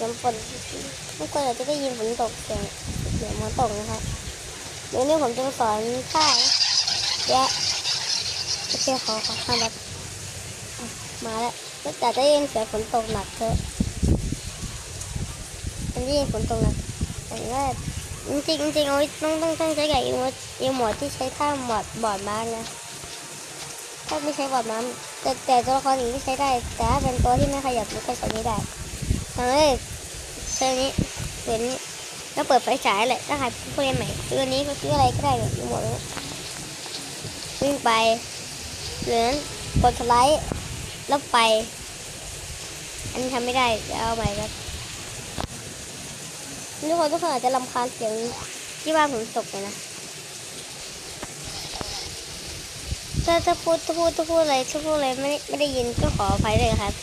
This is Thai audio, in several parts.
สียงฝนทุกคนอาจจะได้ยินฝนตกเสียงเสียงฝนตกนะครับเดี๋ยวนี้ผมจะสอนท่าแยะโอเคขอขอข้ามแบบอะมาแล้วก็แต่ได้ยินเสียงฝนตกหนักเถอะมันได้ยินฝนตกหนักแต่ว่าจริงจริงๆเอาไว้ต้องต้องต้องใช้กับอีโมดอีโมดที่ใช้ท่าบอดบอร์ดมานะถ้าไม่ใช้บอดมาแต่แต่ตัวละครอื่นที่ใช้ได้ แต่ถ้าเป็นตัวที่ไม่ขยับมันก็ใช้ไม่ได้ ทางเลขใช้นี้เปิดนี้แล้วเปิดไฟฉายแหละถ้าใครผู้เล่นใหม่ซื้ออันนี้ก็ซื้ออะไรก็ได้แบบหมดเลยวิ่งไปเหลือนกดสไลด์แล้วไป อันนี้ทำไม่ได้จะเอาใหม่ครับทุกคนทุกคนอาจจะรำคาญเสียงที่บ้านผมตกเลยนะถ้าถ้าพูดถ้าพูดถ้าพูดอะไรถ้าพูดอะไรไม่ได้ไม่ได้ยินก็ขออภัยเลยครับ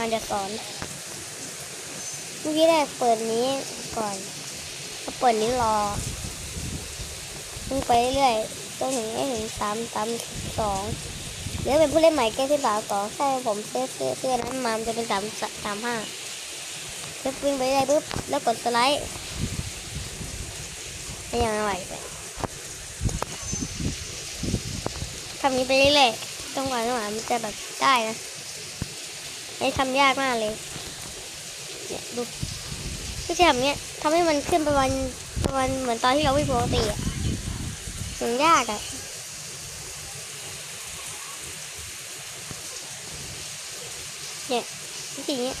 มันจะสอนเมื่อกี้แรกเปิดนี้ก่อนถ้าเปิดนี้รอมึงไปเรื่อยๆจนถึงให้ถึงสามสามสองเดี๋ยวเป็นผู้เล่นใหม่แก้ที่สามสองใช่ผมเสื้อเสื้อเสื้อนั้นมามจะเป็นสามสามห้าแล้ววิ่งไปเรื่อยปุ๊บแล้วกดสไลด์ไม่ยังไม่ไหวไปทำนี้ไปเรื่อยๆจังหวะจังหวะมันจะแบบได้นะ ไอ้ทำยากมากเลยเนี่ยดูที่จะทำเนี้ยทำให้มันขึ้นประมาณประมาณเหมือนตอนที่เราวิ่งปกติอะมันยากอะเนี่ยวิธีเนี้ย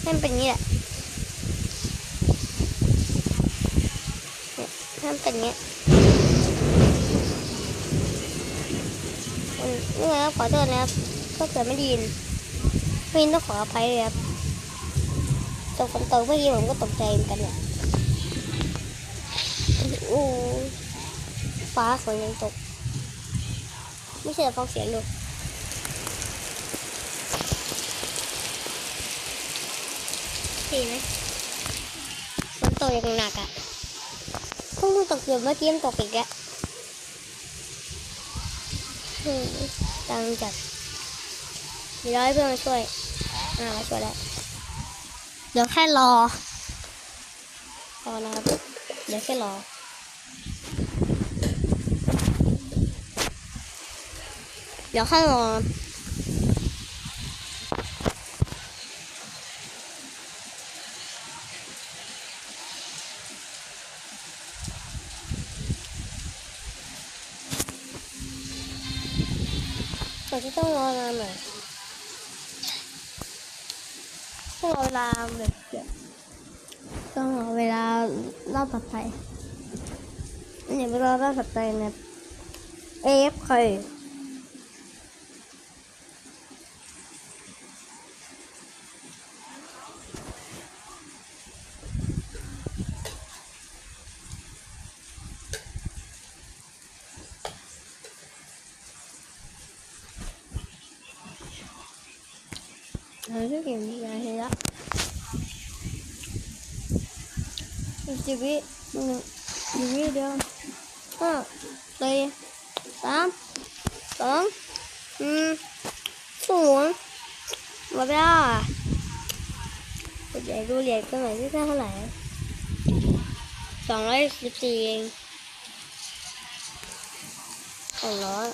ให้มันเป็นอย่างนี้แหละเนี่ยให้มันเป็นอย่างเงี้ยนี่ไงครับขอโทษนะครับก็เกิดไม่ดีน พี่ต้องขออภัยเลยครับตกฝนตกเมื่อกี้ผมก็ตกใจเหมือนกันเนี่ยโอ้ฟ้าฝนยังตก ไม่ใช่ฟังเสียงดูดีไหมฝนตกย่างหนักอะเพิ่งตกอยู่เมื่อกี้มันตกอีกแล้วอืมดังจัด ดี๋ยวให้เพื่อนมาช่วย อ่ามาช่วยแล้ว เดี๋ยวแค่รอ รอนะครับ เดี๋ยวแค่รอ เดี๋ยวแค่รอเราจะ ต้องรอเวลาแบบต้องรอเวลารอบถัดไปเนี่ยเวลารอบถัดไปเนี่ยเอฟเคย เราจะเก็บยาให้ละอีกสิวิหนึ่งสิบวิเดียวห้าสี่สามสองหนึ่งศูนย์หมดเวลาเดี๋ยดูเหรียญกันหน่อยที่ได้เท่าไหร่สองร้อยสิบสี่เองสองร้อย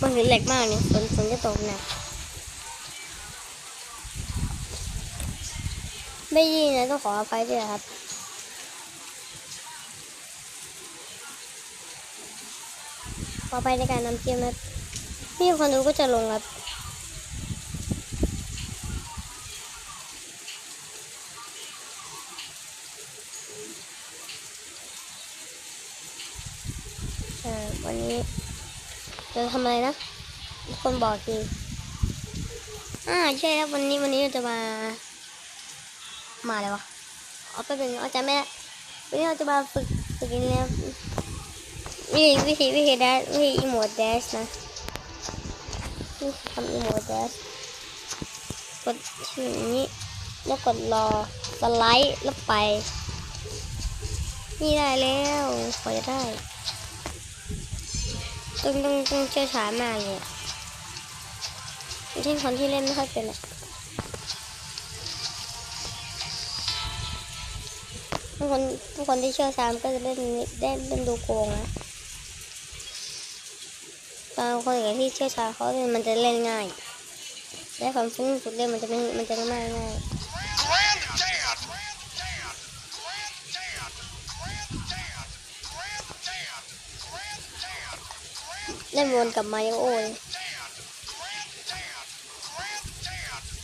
มันเห็นเหลกมากเนี่ยฝนฝนจะตกหนัก ไม่ยินนะต้องขออภัยด้วยครับ ขออภัยในการนำเกมนะพี่คนดูก็จะลงครับวันนี้จะทำอะไรนะ คนบอกทีอ่าใช่ครับวันนี้วันนี้เราจะมา มาอะไรวะเอาไปเป็นอาจำไม่ได้วันนี้เราจะมาฝึกฝึกอันนี้นะวิธีวิธีวิธีแดชวิธีอีโมดแดชนะวิธีทำอีโมดแดชกดที่นี้แล้วกดรอสไลด์แล้วไป นี่ได้แล้วขอจะได้ต้องต้องต้องเชี่ยวชาญมากเลยอะไม่ใช่คนที่เล่นไม่ค่อยเป็นอะ ทุกคนทุกคนที่เชี่ยวชาญก็จะเล่นได้เล่นดูโกงนะบางคนอย่างที่เชี่ยวชาญเขาเล่นมันจะเล่นง่าย ได้ความฟุ้งสุดเล่นมันจะไม่มันจะไม่ง่ายเล่นวนกับมาริโอ้ย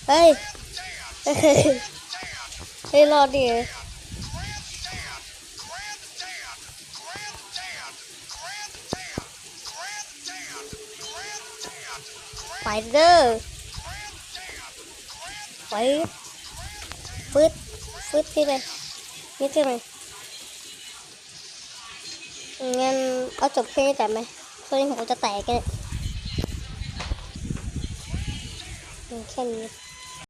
เฮ้ย เฮ้ยรอดดิ เด้อไปฟึดฟึดที่ไหนี่ที่ไหนงั้นเอาจบแค่นี้แต่ไหมตอนนี้ผมจะแตกกันแค่นี้